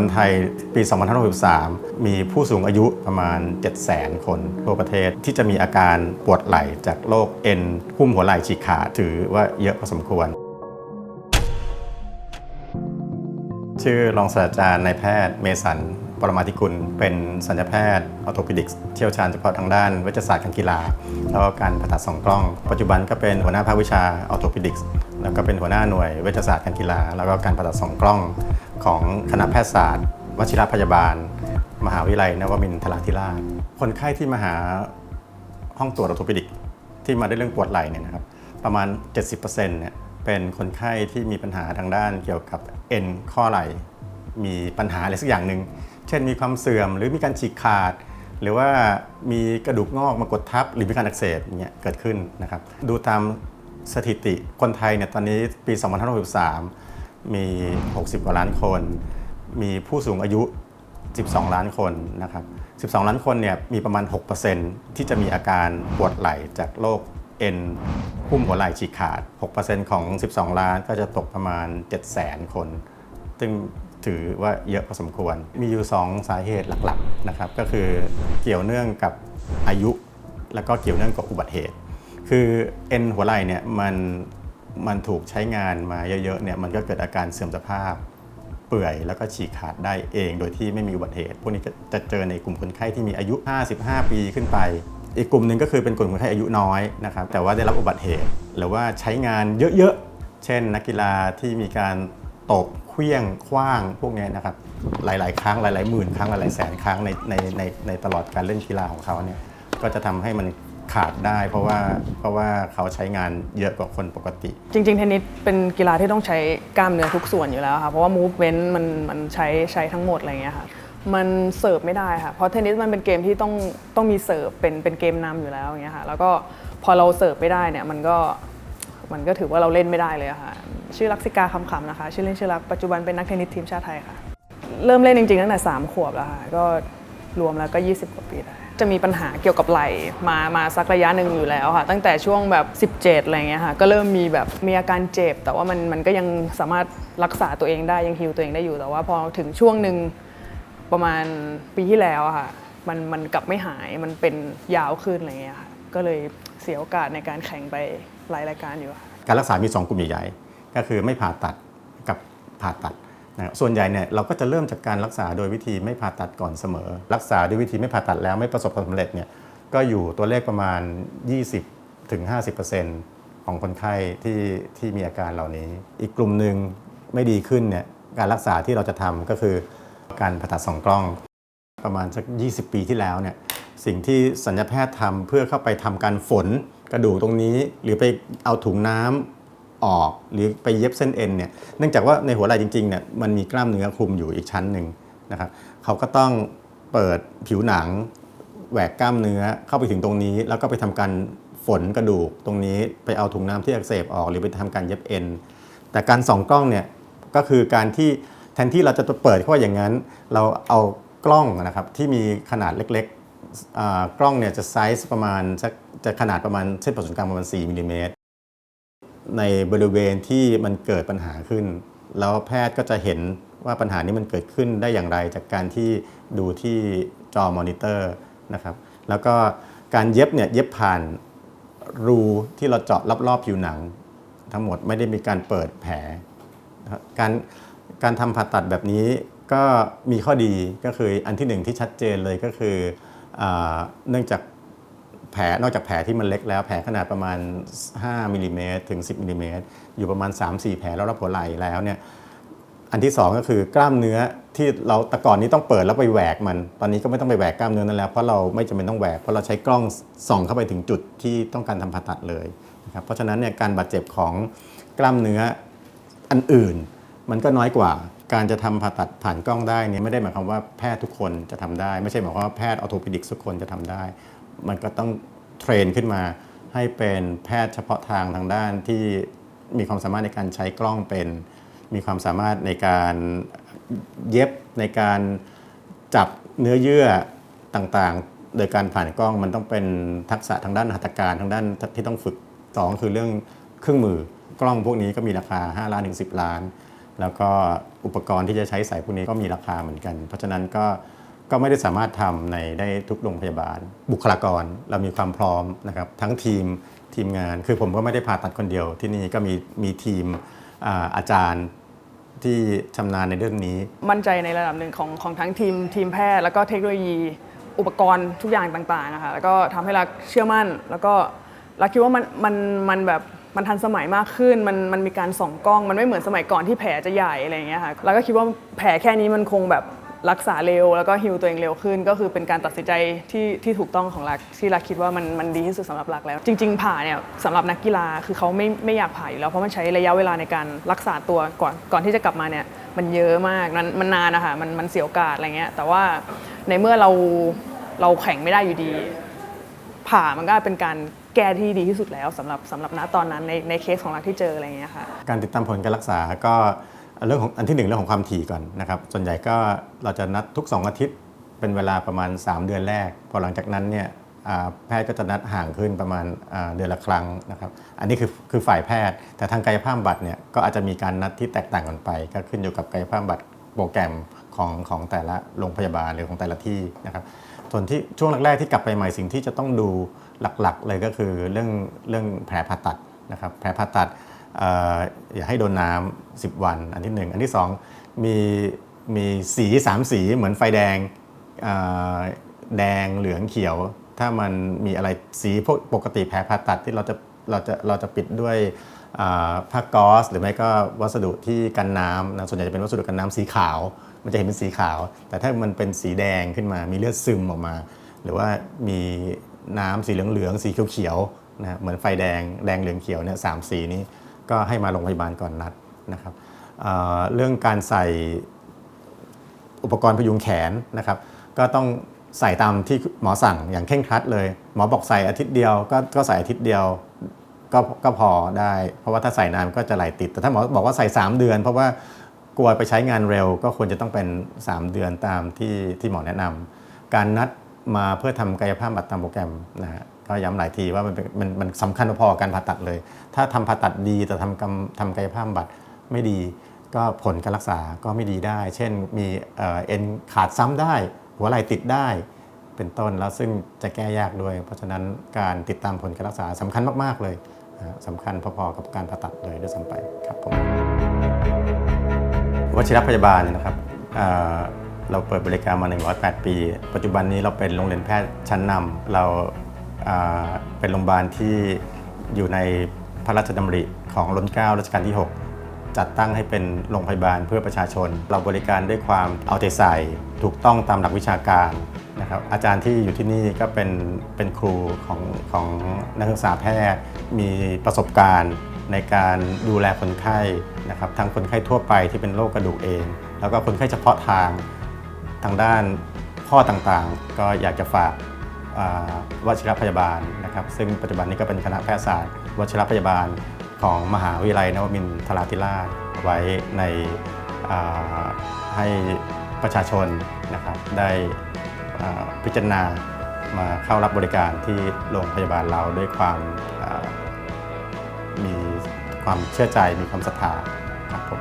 คนไทยปี 2563 มีผู้สูงอายุประมาณ 700,000 คนทั่วประเทศที่จะมีอาการปวดไหล่จากโรคเอ็นหุ้มหัวไหล่ฉีกขาดถือว่าเยอะพอสมควร ชื่อรองศาสตราจารย์นายแพทย์เมสันปรมาธิกุล เป็นสัญญาแพทย์ออโทปิดิกส์เชี่ยวชาญเฉพาะทางด้านเวชศาสตร์การกีฬา แล้วก็การผ่าตัดสองกล้อง ปัจจุบันก็เป็นหัวหน้าภาควิชาออโทปิดิกส์แล้วก็เป็นหัวหน้าหน่วยเวชศาสตร์การกีฬา แล้วก็การผ่าตัดสองกล้อง ของคณะแพทยศาสตร์ วชิรพยาบาล มหาวิทยาลัยนวมินทราธิราช คนไข้ที่มาหาห้องตรวจออโทปิดิกที่มาได้เรื่องปวดไหล่เนี่ยนะครับประมาณ 70%เนี่ยเป็นคนไข้ที่มีปัญหาทางด้านเกี่ยวกับเอ็นข้อไหล่ มีปัญหาอะไรสักอย่างหนึ่ง เช่นมีความเสื่อมหรือมีการฉีกขาด หรือว่ามีกระดูกงอกมากดทับ หรือมีการอักเสบเงี้ยเกิดขึ้นนะครับ ดูตามสถิติคนไทยเนี่ยตอนนี้ปี 2563 มี 60 กว่าล้านคน มีผู้สูงอายุ 12 ล้านคนนะครับ 12 ล้านคนเนี่ยมีประมาณ 6%ที่จะมีอาการปวดไหล่จากโรคเอ็นหุ้มหัวไหล่ฉีกขาด 6%ของ 12 ล้านก็จะตกประมาณ 700,000 คน ซึ่งถือว่าเยอะพอสมควร มีอยู่ 2 สาเหตุหลักๆนะครับ ก็คือเกี่ยวเนื่องกับอายุ แล้วก็เกี่ยวเนื่องกับอุบัติเหตุ คือเอ็นหัวไหล่เนี่ยมัน มันถูกใช้งานมาเยอะๆเนี่ยมันก็เกิดอาการเสื่อมสภาพ เปื่อยแล้วก็ฉีกขาดได้เอง โดยที่ไม่มีอุบัติเหตุ พวกนี้จะเจอในกลุ่มคนไข้ที่มีอายุ 55 ปีขึ้นไป อีกกลุ่มหนึ่งก็คือเป็นกลุ่มคนไข้อายุน้อยนะครับแต่ว่าได้รับอุบัติเหตุหรือว่าใช้งานเยอะๆ เช่น นักกีฬาที่มีการตบเคลี้ยงคว้างพวกนี้นะครับหลายๆ ครั้งหลายๆหมื่นครั้งหลายๆแสนครั้งในในในในตลอดการเล่นกีฬาของเขาเนี่ยก็จะทำให้มัน ขาดได้เพราะว่าเพราะว่าเขาใช้งานเยอะกว่าคนปกติ จริงๆ เทนนิสเป็นกีฬาที่ต้องใช้กล้ามเนื้อทุกส่วนอยู่แล้วค่ะ เพราะว่า movement มันมันใช้ใช้ทั้งหมดอะไรเงี้ยค่ะ มันเสิร์ฟไม่ได้ค่ะ เพราะเทนนิสมันเป็นเกมที่ต้องต้องมีเสิร์ฟเป็นเป็นเกมนำอยู่แล้วอย่างเงี้ยค่ะ แล้วก็พอเราเสิร์ฟไม่ได้เนี่ยมันก็มันก็ถือว่าเราเล่นไม่ได้เลยค่ะ ชื่อลักษิกาคำๆนะคะ ชื่อเล่นชื่อลัก ปัจจุบันเป็นนักเทนนิสทีมชาติไทยค่ะ เริ่มเล่นจริงๆตั้งแต่3ขวบแล้วค่ะ ก็รวมแล้วก็ 20กว่าปีได้ จะมีปัญหาเกี่ยวกับไหล่มามาสักระยะหนึ่งอยู่แล้วค่ะ ตั้งแต่ช่วงแบบ 17 อะไรเงี้ยค่ะ ก็เริ่มมีแบบมีอาการเจ็บ แต่ว่ามันมันก็ยังสามารถรักษาตัวเองได้ยังฮิวตัวเองได้อยู่ แต่ว่าพอถึงช่วงหนึ่งประมาณปีที่แล้วอะค่ะ มันมันกลับไม่หายมันเป็นยาวขึ้นอะไรเงี้ยค่ะ ก็เลยเสียโอกาสในการแข่งไปหลายรายการอยู่ค่ะ การรักษามี 2 กลุ่มใหญ่ๆ ก็คือไม่ผ่าตัดกับผ่าตัด นะส่วนใหญ่เนี่ยเราก็จะเริ่มจากการรักษาโดยวิธีไม่ผ่าตัดก่อนเสมอ รักษาด้วยวิธีไม่ผ่าตัดแล้วไม่ประสบความสำเร็จเนี่ยก็อยู่ตัวเลขประมาณ 20ถึง50%ของคนไข้ที่ที่มีอาการเหล่านี้ อีกกลุ่มหนึ่งไม่ดีขึ้นเนี่ยการรักษาที่เราจะทำก็คือการผ่าตัดสองกล้อง ประมาณสัก 20 ปีที่แล้วเนี่ยสิ่งที่สัญญาแพทย์ทำเพื่อเข้าไปทำการฝนกระดูกตรงนี้ หรือไปเอาถุงน้ำ ออกหรือไปเย็บเส้นเอ็นเนี่ยเนื่องจากว่าในหัวไหล่จริงๆเนี่ยมันมีกล้ามเนื้อคลุมอยู่อีกชั้นหนึ่งนะครับเขาก็ต้องเปิดผิวหนังแหวกกล้ามเนื้อเข้าไปถึงตรงนี้ แล้วก็ไปทำการฝนกระดูกตรงนี้ไปเอาถุงน้ำที่อักเสบออก หรือไปทำการเย็บเอ็นแต่การส่องกล้องเนี่ยก็คือการที่แทนที่เราจะเปิดเข้าไปอย่างนั้น เราเอากล้องนะครับที่มีขนาดเล็กๆกล้องเนี่ยจะไซส์ประมาณจะขนาดประมาณเส้นผ่าศูนย์กลางประมาณ 4มิลลิเมตร ในบริเวณที่มันเกิดปัญหาขึ้น แล้วแพทย์ก็จะเห็นว่าปัญหานี้มันเกิดขึ้นได้อย่างไรจากการที่ดูที่จอมอนิเตอร์นะครับ แล้วก็การเย็บเนี่ยเย็บผ่านรูที่เราเจาะรอบๆผิวหนัง ทั้งหมดไม่ได้มีการเปิดแผล การการทำผ่าตัดแบบนี้ก็มีข้อดีก็คืออันที่หนึ่งที่ชัดเจนเลยก็คืออเนื่องจาก แผลนอกจากแผลที่มันเล็กแล้วแผลขนาดประมาณ 5มิลลิเมตรถึง 10มิลลิเมตรอยู่ประมาณ 3-4 แผลแล้วรับหัวไหล่แล้วเนี่ยอันที่สองก็คือกล้ามเนื้อที่เราแต่ก่อนนี้ต้องเปิดแล้วไปแหวกมัน ตอนนี้ก็ไม่ต้องไปแหวกกล้ามเนื้อนั้นแล้วเพราะเราไม่จำเป็นต้องแหวกเพราะเราใช้กล้องส่องเข้าไปถึงจุดที่ต้องการทำผ่าตัดเลยนะครับเพราะฉะนั้นเนี่ยการบาดเจ็บของกล้ามเนื้ออันอื่น มันก็น้อยกว่าการจะทำผ่าตัดผ่านกล้องได้เนี่ยไม่ได้หมายความว่าแพทย์ทุกคนจะทำได้ ไม่ใช่หมายความว่าแพทย์ออโทปิดิกทุกคนจะทำได้ มันก็ต้องเทรนขึ้นมาให้เป็นแพทย์เฉพาะทางทางด้านที่มีความสามารถในการใช้กล้องเป็น มีความสามารถในการเย็บในการจับเนื้อเยื่อต่างๆ โดยการผ่านกล้องมันต้องเป็นทักษะทางด้านหัตถการทางด้านที่ต้องฝึกสองคือเรื่องเครื่องมือกล้องพวกนี้ก็มีราคา 5 ล้านถึง 10 ล้าน แล้วก็อุปกรณ์ที่จะใช้ใส่พวกนี้ก็มีราคาเหมือนกัน เพราะฉะนั้นก็ ก็ไม่ได้สามารถทำในได้ทุกโรงพยาบาล บุคลากรเรามีความพร้อมนะครับทั้งทีมทีมงาน คือผมก็ไม่ได้ผ่าตัดคนเดียว ที่นี่ก็มีมีทีมอาอาจารย์ที่ชำนาญในเรื่องนี้ มั่นใจในระดับหนึ่งของของทั้งทีมทีมแพทย์ แล้วก็เทคโนโลยีอุปกรณ์ทุกอย่างต่างๆนะคะแล้วก็ทำให้รักเชื่อมั่น แล้วก็รักคิดว่ามันมันมันแบบมันทันสมัยมากขึ้น มันมันมีการส่องกล้อง มันไม่เหมือนสมัยก่อนที่แผลจะใหญ่อะไรอย่างเงี้ยค่ะแล้วก็คิดว่าแผลแค่นี้มันคงแบบ รักษาเร็ว แล้วก็ฮิวตัวเองเร็วขึ้น ก็คือเป็นการตัดสินใจที่ที่ถูกต้องของรักที่รักคิดว่ามันมันดีที่สุดสำหรับรักแล้ว จริง ๆ ผ่าเนี่ยสำหรับนักกีฬาคือเขาไม่ไม่อยากผ่าอยู่แล้วเพราะมันใช้ระยะเวลาในการรักษาตัวก่อนก่อนที่จะกลับมาเนี่ยมันเยอะมากมันมันนานนะคะมันมันเสียโอกาสอะไรเงี้ยแต่ว่าในเมื่อเราเราแข่งไม่ได้อยู่ดี ผ่ามันก็เป็นการแก้ที่ดีที่สุดแล้วสำหรับสำหรับณตอนนั้นในในเคสของรักที่เจออะไรเงี้ยค่ะการติดตามผลการรักษาก็ เรื่องของอันที่หนึ่งเรื่องของความถี่ก่อนนะครับ ส่วนใหญ่ก็เราจะนัดทุก 2 อาทิตย์เป็นเวลาประมาณ 3 เดือนแรก พอหลังจากนั้นเนี่ยแพทย์ก็จะนัดห่างขึ้นประมาณเดือนละครั้งนะครับ อันนี้คือคือฝ่ายแพทย์ แต่ทางกายภาพบำบัดเนี่ยก็อาจจะมีการนัดที่แตกต่างกันไป ก็ขึ้นอยู่กับกายภาพบำบัดโปรแกรมของของแต่ละโรงพยาบาลหรือของแต่ละที่นะครับ ส่วนที่ช่วงแรกๆที่กลับไปใหม่สิ่งที่จะต้องดูหลักๆ เลยก็คือเรื่องเรื่องแผลผ่าตัดนะครับ แผลผ่าตัด อย่าให้โดนน้ำ10 วัน อันที่หนึ่งอันที่สองมีมีสีสามสีเหมือนไฟแดงแดงเหลืองเขียว ถ้ามันมีอะไรสีพวกปกติแผลผ่าตัดที่เราจะเราจะเราจะปิดด้วยผ้าก๊อซหรือไม่ก็วัสดุที่กันน้ำนะส่วนใหญ่จะเป็นวัสดุกันน้ำสีขาว มันจะเห็นเป็นสีขาว แต่ถ้ามันเป็นสีแดงขึ้นมา มีเลือดซึมออกมา หรือว่ามีน้ำสีเหลืองๆสีเขียวๆนะฮะเหมือนไฟแดงแดงเหลืองเขียวเนี่ยสามสีนี้ ก็ให้มาโรงพยาบาลก่อนนัดนะครับเเรื่องการใส่อุปกรณ์พยุงแขนนะครับ ก็ต้องใส่ตามที่หมอสั่งอย่างเคร่งครัดเลย หมอบอกใส่อาทิตย์เดียวก็ก็ใส่อาทิตย์เดียวก็ก็พอได้ เพราะว่าถ้าใส่นานก็จะไหลติด แต่ถ้าหมอบอกว่าใส่ 3 เดือน เพราะว่ากลัวไปใช้งานเร็วก็ควรจะต้องเป็น 3 เดือนตามที่ที่หมอแนะนำการนัดมาเพื่อทำกายภาพบำบัดตามโปรแกรมนะฮะ ก็ย้ำหลายทีว่ามันเป็นมันมันสำคัญพอๆกับการผ่าตัดเลย ถ้าทำผ่าตัดดีแต่ทำกำทำกายภาพบำบัดไม่ดี ก็ผลการรักษาก็ไม่ดีได้ เช่นมีเอ็นขาดซ้ำได้ หัวไหล่ติดได้เป็นต้นแล้วซึ่งจะแก้ยากด้วย เพราะฉะนั้นการติดตามผลการรักษาสำคัญมาก ๆ เลยนะฮะสำคัญพอๆกับการผ่าตัดเลยด้วยซ้ำไปครับผมวชิรพยาบาลนะครับเราเปิดบริการมา 108 ปี ปัจจุบันนี้เราเป็นโรงเรียนแพทย์ชั้นนำเรา เป็นโรงพยาบาลที่อยู่ในพระราชดำริของรัชกาลรัชกาลที่ 6 จัดตั้งให้เป็นโรงพยาบาลเพื่อประชาชน เราบริการด้วยความเอาใจใส่ถูกต้องตามหลักวิชาการนะครับอาจารย์ที่อยู่ที่นี่ก็เป็นเป็นครูของของนักศึกษาแพทย์ มีประสบการณ์ในการดูแลคนไข้นะครับทั้งคนไข้ทั่วไปที่เป็นโรคกระดูกเอง แล้วก็คนไข้เฉพาะทางทางด้านข้อต่างๆ ก็อยากจะฝาก วชิรพยาบาลนะครับ ซึ่งปัจจุบันนี้ก็เป็นคณะแพทยศาสตร์วชิรพยาบาลของมหาวิทยาลัยนวมินทราธิราชไว้ในให้ประชาชนนะครับได้พิจารณามาเข้ารับบริการที่โรงพยาบาลเราด้วยความมีความเชื่อใจมีความศรัทธาครับผม